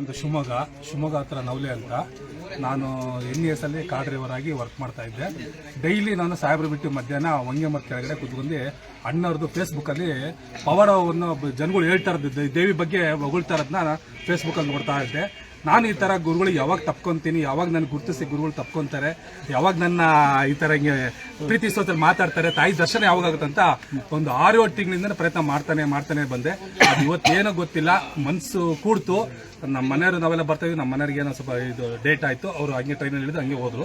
ಒಂದು ಶಿವಮೊಗ್ಗ ಶಿವಮೊಗ್ಗ ಹತ್ರ ನವಲೆ ಅಂತ. ನಾನು ಎನ್ ಎಸ್ ಅಲ್ಲಿ ಕಾರ್ ಡ್ರೈವರ್ ಆಗಿ ವರ್ಕ್ ಮಾಡ್ತಾ ಇದ್ದೆ. ಡೈಲಿ ನಾನು ಸಾಹೇಬ್ರು ಬಿಟ್ಟು ಮಧ್ಯಾಹ್ನ ಒಂಗೆ ಮತ್ತು ಕೆಳಗಡೆ ಕುತ್ಕೊಂಡು ಅಣ್ಣವ್ರದ್ದು ಫೇಸ್ಬುಕ್ಕಲ್ಲಿ ಪವರ್ ಅನ್ನು ಜನಗಳು ಹೇಳ್ತಾ ಇರೋದು ದೇವಿ ಬಗ್ಗೆ ಹೊಗಳ್ತಾ ಇರೋದನ್ನ ಫೇಸ್ಬುಕ್ಕಲ್ಲಿ ನೋಡ್ತಾ ಇದ್ದೆ. ನಾನು ಈ ಥರ ಗುರುಗಳು ಯಾವಾಗ ತಪ್ಕೊಂತೀನಿ, ಯಾವಾಗ ನನ್ನ ಗುರುತಿಸಿ ಗುರುಗಳು ತಪ್ಕೊಂತಾರೆ, ಯಾವಾಗ ನನ್ನ ಈ ಥರ ಹಿಂಗೆ ಪ್ರೀತಿ ಸೋತಲ್ಲಿ ಮಾತಾಡ್ತಾರೆ, ತಾಯಿ ದರ್ಶನ ಯಾವಾಗ ಆಗುತ್ತೆ ಅಂತ ಒಂದು ಆರು ಏಳು ತಿಂಗಳಿಂದ ಪ್ರಯತ್ನ ಮಾಡ್ತಾನೆ ಮಾಡ್ತಾನೆ ಬಂದೆ. ಅದು ಇವತ್ತೇನೋ ಗೊತ್ತಿಲ್ಲ ಮನಸ್ಸು ಕೂಡ್ತು. ನಮ್ಮ ಮನೆಯವರು ನಾವೆಲ್ಲ ಬರ್ತಾಯಿದ್ವಿ ನಮ್ಮ ಮನೆಯವ್ರಿಗೆ ಏನೋ ಸ್ವಲ್ಪ ಇದು ಡೇಟ್ ಆಯಿತು, ಅವರು ಹಂಗೆ ಟ್ರೈನಲ್ಲಿ ಇಳಿದು ಹಂಗೆ ಹೋದರು.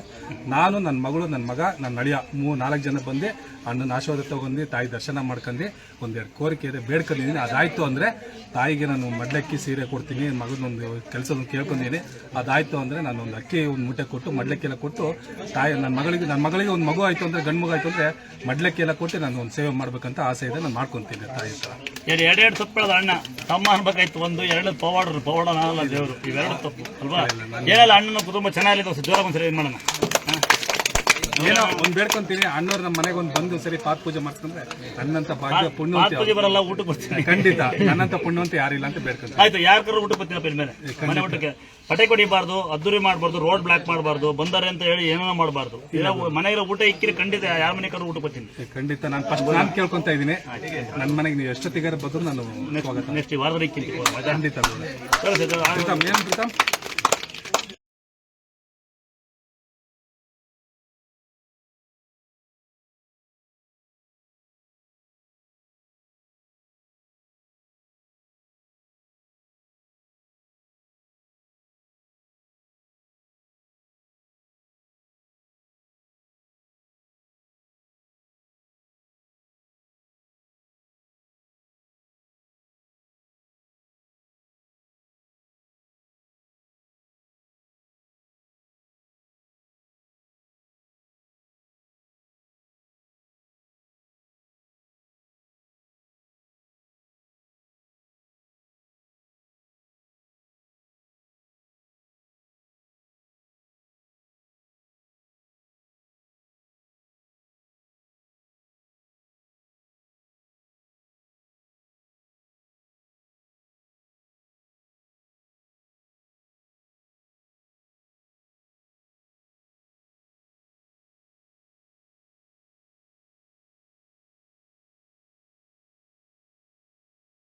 ನಾನು ನನ್ನ ಮಗಳು ನನ್ನ ಮಗ ನನ್ನ ಅಳಿಯ ಮೂ, ನಾಲ್ಕು ಜನ ಬಂದು ಅಣ್ಣನ ಆಶೀರ್ವಾದ ತೊಗೊಂಡು ತಾಯಿ ದರ್ಶನ ಮಾಡ್ಕೊಂಡು ಒಂದೆರಡು ಕೋರಿಕೆ ಇದೆ, ಬೇಡ್ಕೊಂಡಿದ್ದೀನಿ. ಅದಾಯಿತು ಅಂದರೆ ತಾಯಿಗೆ ನಾನು ಮಡ್ಲಕ್ಕಿ ಸೀರೆ ಕೊಡ್ತೀನಿ, ಮಗನೊಂದು ಕೆಲಸದ ಕೇಳ್ಕೊಂಡಿದ್ದೀನಿ. ಅದಾಯಿತು ಅಂದರೆ ನಾನು ಒಂದು ಅಕ್ಕಿ, ಒಂದು ಮೂಟೆ ಕೊಟ್ಟು ಮಡ್ಲಕ್ಕಿ ಎಲ್ಲ ಕೊಟ್ಟು ತಾಯಿ ನನ್ನ ಮಗಳಿಗೆ ನನ್ನ ಮಗಳಿಗೆ ಒಂದು ಮಗು ಆಯಿತು ಅಂದರೆ, ಗಂಡು ಮಗು ಆಯಿತು ಅಂದರೆ ಮಡ್ಲಕ್ಕಿ ಎಲ್ಲ ಕೊಟ್ಟು ನಾನು ಒಂದು ಸೇವೆ ಮಾಡಬೇಕಂತ ಆಸೆ ಇದೆ ನಾನು ಮಾಡ್ಕೊತೀನಿ ತಾಯಿ ಹತ್ರ. ಎರಡು ಎರಡು ಅಣ್ಣ. ತಮ್ಮ ಅನ್ಬೇಕಾಯ್ತು, ಒಂದು ಎರಡು ಪವಾಡ್ರು, ಪವಾಡ ನಾನಲ್ಲ ದೇವರು, ಇವೆರಡು ತಪ್ಪು, ಅಲ್ವಾ ಏನೆಲ್ಲ ಅಣ್ಣನ ಕುಟುಂಬ ಚೆನ್ನಾಗಿದೆ ಜೋರ ಒಂದ್ಸರಿ ಇದು ಮಾಡೋಣ. ಏನೋ ಒಂದ್ ಬೇಡ್ಕೊಂತೀನಿ ಅಣ್ಣವ್ರು ನಮ್ಮ ಮನೆಗೆ ಒಂದು ಬಂದು ಸರಿ ಪಾತ್ ಪೂಜೆ ಮಾಡ್ಕೊಂಡ್ರೆ ನನ್ನಂತ ಭಾಗ್ಯ ಪುಣ್ಯವಂತಿ ಪೂಜೆ ಬರಲ್ಲ ಊಟಕ್ಕೆ ಬರ್ತೀನಿ ಖಂಡಿತ ನನ್ನಂತ ಪುಣ್ಯವಂತ ಯಾರಿಲ್ಲ ಅಂತ ಬೇಡ್ಕೊಂತೀನಿ ಆಯ್ತು ಯಾರು ಊಟಕ್ಕೆ ಬರ್ತೀನಪ್ಪ ಇನ್ಮೇಲೆ ಮನೆ ಊಟಕ್ಕೆ ಪಟೆ ಕೊಡಿಬಾರ್ದು ಅದ್ದೂರಿ ಮಾಡಬಾರ್ದು ರೋಡ್ ಬ್ಲಾಕ್ ಮಾಡಬಾರ್ದು ಬಂದಾರೆ ಅಂತ ಹೇಳಿ ಏನೋ ಮಾಡಬಾರ್ದು. ಮನೆಗಿರೋ ಊಟ ಇಕ್ಕಿರಿ ಖಂಡಿತ ಯಾರ ಮನೆ ಕಡೆ ಊಟ ಬರ್ತೀನಿ ಖಂಡಿತ ನಾನು ಫಸ್ಟ್ ನಾನು ಕೇಳ್ಕೊಂತ ಇದ್ದೀನಿ ನನ್ನ ಮನೆಗೆ ನೀವು ಎಷ್ಟೊತ್ತಿಗಾರ ಬಂದ್ರು ನಾನು ನೆಕ್ಸ್ಟ್ ವಾರದಲ್ಲಿ ಇಕ್ಕಿರಿ ಖಂಡಿತ ಸರಿ ಸರಿ ಪ್ರೀತಮ್ ಏನು ಪ್ರೀತಮ್?